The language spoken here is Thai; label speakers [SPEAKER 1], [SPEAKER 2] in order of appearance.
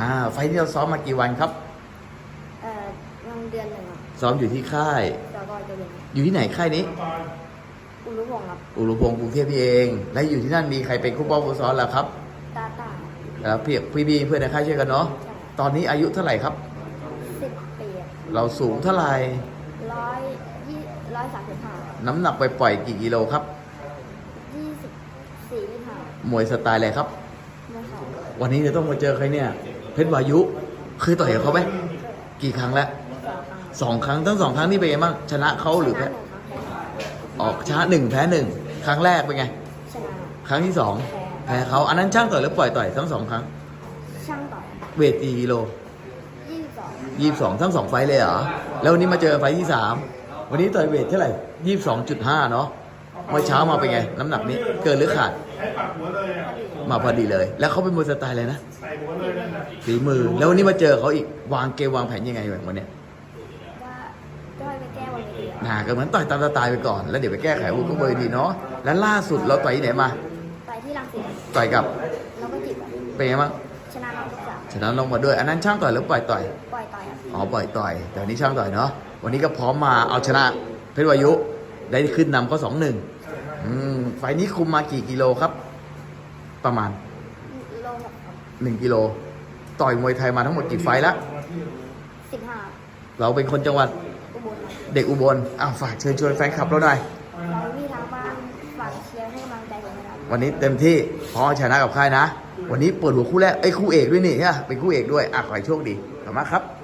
[SPEAKER 1] อ่า ไฟล์นี้เราซ้อมมากี่วันครับ
[SPEAKER 2] เอ่อวันเดือนหนึ่งครับ
[SPEAKER 1] ซ้อมอยู่ที่ค่าย
[SPEAKER 2] แล้วก็จะเป็น
[SPEAKER 1] อยู่ที่ไหนค่ายนี้
[SPEAKER 2] อุรุพงศ์ครับ
[SPEAKER 1] อุรุพงศ์กรุงเทพนี่เอง และอยู่ที่นั่นมีใครเป็นคู่ป้องคู่ซ้อมแล้วครับ
[SPEAKER 2] ตาตา
[SPEAKER 1] แล้วพี่พี่บีเพื่อนในค่ายช่วยกันเนาะ
[SPEAKER 2] ใช่
[SPEAKER 1] ตอนนี้อายุเท่าไหร่ครับ
[SPEAKER 2] สิบปีอะ
[SPEAKER 1] เราสูงเท่าไหร่
[SPEAKER 2] ร้อยยี่ร้อยสามสิบห้า
[SPEAKER 1] น้ำหนักไปปล่อยๆกี่กิโลครับ
[SPEAKER 2] ยี่สิบสี่ยี่ห้าม
[SPEAKER 1] วยสไตล์อะไรครับ
[SPEAKER 2] ไม่เขา
[SPEAKER 1] วันนี้จะต้องมาเจอใครเนี่ย เพชรวายุ เคยต่อยกับเขาไหมกี่ครั้งแล้ว
[SPEAKER 2] สองครั้ง
[SPEAKER 1] สองครั้งทั้งสองครั้งนี่เป็นไงบ้างชนะเขาหรือ
[SPEAKER 2] ช
[SPEAKER 1] แพ้
[SPEAKER 2] นะหนึ่งครั้งแพ้
[SPEAKER 1] ออกชนะหนึ่งแพ้หนึ่งครั้งแรกเป็นไง
[SPEAKER 2] ชนะ
[SPEAKER 1] ครั้งที่สองแพ้เขาอันนั้นช่างต่อยหรือปล่อยต่อยทั้งสองครั้ง
[SPEAKER 2] ช่างต่อย
[SPEAKER 1] เวทกี่กิโล
[SPEAKER 2] ยี่สิบสอง
[SPEAKER 1] ยี่สิบสองทั้งสองไฟล์เลยเหรอแล้ววันนี้มาเจอไฟล์ที่สามวันนี้ต่อยเวทเท่าไหร่ยี่สิบสองจุดห้าเนาะเมื่อเช้ามาเป็นไง น้ำหนักนี้เกินหรือขาด
[SPEAKER 3] ใช้ปักหัวเลยอะ
[SPEAKER 1] มาพอดีเลย แล้วเขาเป็นมวยสไตล์อะไรนะ
[SPEAKER 3] ใส่หัวเลยนั่นน่ะ
[SPEAKER 1] ฝีมือ แล้ววันนี้มาเจอเขาอีกวางเกมวางแผนยังไงแบบวันเนี้ย
[SPEAKER 2] ว่าก็ไปแก้วันนี้
[SPEAKER 1] นาก็เหมือนต่อยตามสไตล์ไปก่อนแล้วเดี๋ยวไปแก้ไขวุ้ก็เบอร์ดีเนาะแล้วล่าสุดเราต่อยที่ไหนมา
[SPEAKER 2] ไปที่รังสิต
[SPEAKER 1] ต่อยกับ
[SPEAKER 2] แล้วก็จิบ
[SPEAKER 1] เป็นไงบ้าง
[SPEAKER 2] ชนะน้องทุกสาม
[SPEAKER 1] ชนะลงมาด้วย อันนั้นช่างต่อยหรือปล่อยต่อย
[SPEAKER 2] ปล่อยต่อยครับ
[SPEAKER 1] อ๋อปล่อยต่อย แต่วันนี้ช่างต่อยเนาะวันนี้ก็พร้อมมาเอาชนะเพชรวายุได้ขึ้นนำก็สองหนึ่ง อืมไฟล์นี้คุมมากี่กิโลครับ ประมาณ
[SPEAKER 2] โลหกครับ
[SPEAKER 1] หนึ่งกิโล ต่อยมวยไทยมาทั้งหมดกี่ไฟล์ละ
[SPEAKER 2] สิบห้า
[SPEAKER 1] เราเป็นคนจังหวัด
[SPEAKER 2] อุบลครับ
[SPEAKER 1] เด็กอุบลอ้าวฝากเชิญชวนแฟนคลับเราหน่อย
[SPEAKER 2] เราพี่ทางบ้านฝากเชียร์ให้กำลังใจผมนะครับ
[SPEAKER 1] วันนี้เต็มที่พร้อมชนะกับค่ายนะ วันนี้เปิดหัวคู่แรกไอ้ยคู่เอกด้วยนี่ใช่ปะเป็นคู่เอกด้วยอะขอให้โชคดีขอบคุณมากครับ